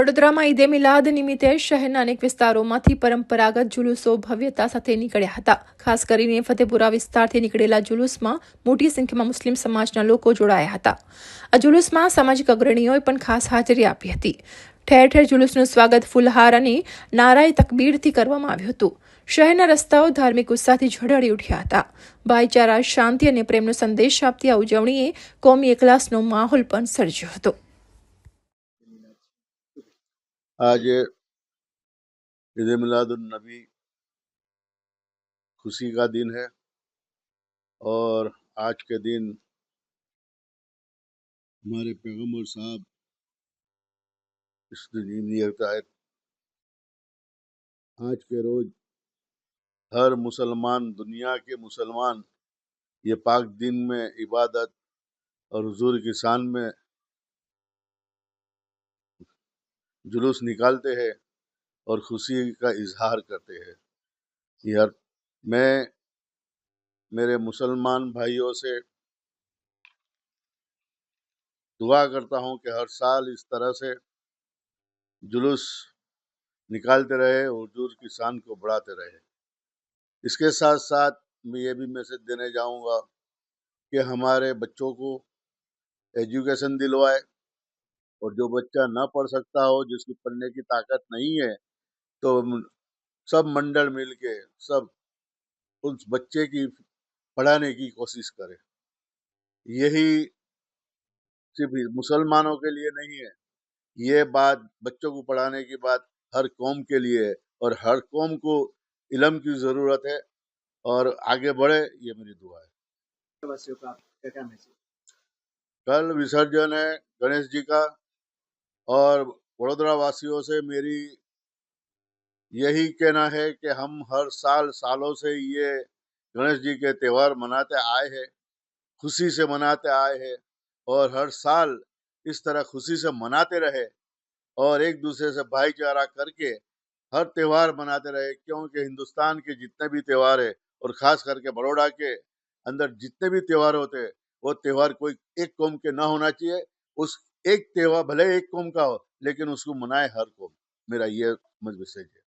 વડોદરામાં ઈદે મિલાદ નિમિત્તે શહેરના અનેક વિસ્તારોમાંથી પરંપરાગત જુલુસો ભવ્યતા સાથે નીકળ્યા હતા. ખાસ કરીને ફતેપુરા વિસ્તારથી નીકળેલા જુલુસમાં મોટી સંખ્યામાં મુસ્લિમ સમાજના લોકો જોડાયા હતા. આ જુલુસમાં સામાજિક અગ્રણીઓએ પણ ખાસ હાજરી આપી હતી. ઠેર ઠેર જુલુસનું સ્વાગત ફુલહાર અને નારાય તકબીરથી કરવામાં આવ્યું હતું. શહેરના રસ્તાઓ ધાર્મિક ઉત્સાહથી ઝળહળી ઉઠ્યા હતા. ભાઈચારા, શાંતિ અને પ્રેમનો સંદેશ આપતી આ ઉજવણીએ કોમી એકલાસનો માહોલ પણ સર્જ્યો હતો. आज ईद मिलादुलनबी खुशी का दिन है और आज के दिन हमारे पैगंबर साहब इस है आज के रोज हर मुसलमान, दुनिया के मुसलमान ये पाक दिन में इबादत और हुजूर की शान में जुलूस निकालते हैं और खुशी का इजहार करते हैं। यार, मैं, मेरे मुसलमान भाइयों से दुआ करता हूँ कि हर साल इस तरह से जुलूस निकालते रहे और हुजूर की शान को बढ़ाते रहे। इसके साथ साथ मैं ये भी मैसेज देने जाऊँगा कि हमारे बच्चों को एजुकेशन दिलवाए और जो बच्चा ना पढ़ सकता हो जिसकी पढ़ने की ताकत नहीं है तो सब मंडल मिल के सब उस बच्चे की पढ़ाने की कोशिश करें। यही सिर्फ़ मुसलमानों के लिए नहीं है। ये बात बच्चों को पढ़ाने की बात हर कौम के लिए है और हर कौम को इलम की ज़रूरत है और आगे बढ़े ये मेरी दुआ है। का क्या क्या कल विसर्जन है गणेश जी का। और वडोदरा वासियों से मेरी यही कहना है कि हम हर साल, सालों से ये गणेश जी के त्यौहार मनाते आए हैं, खुशी से मनाते आए हैं और हर साल इस तरह खुशी से मनाते रहे और एक दूसरे से भाईचारा करके हर त्यौहार मनाते रहे, क्योंकि हिंदुस्तान के जितने भी त्यौहार है और खास करके बड़ौदा के अंदर जितने भी त्यौहार होते वो त्यौहार कोई एक कौम के ना होना चाहिए, उस एक त्यौहार, भले एक कौम का हो, लेकिन उसको मनाए हर कौम मेरा ये मैसेज है।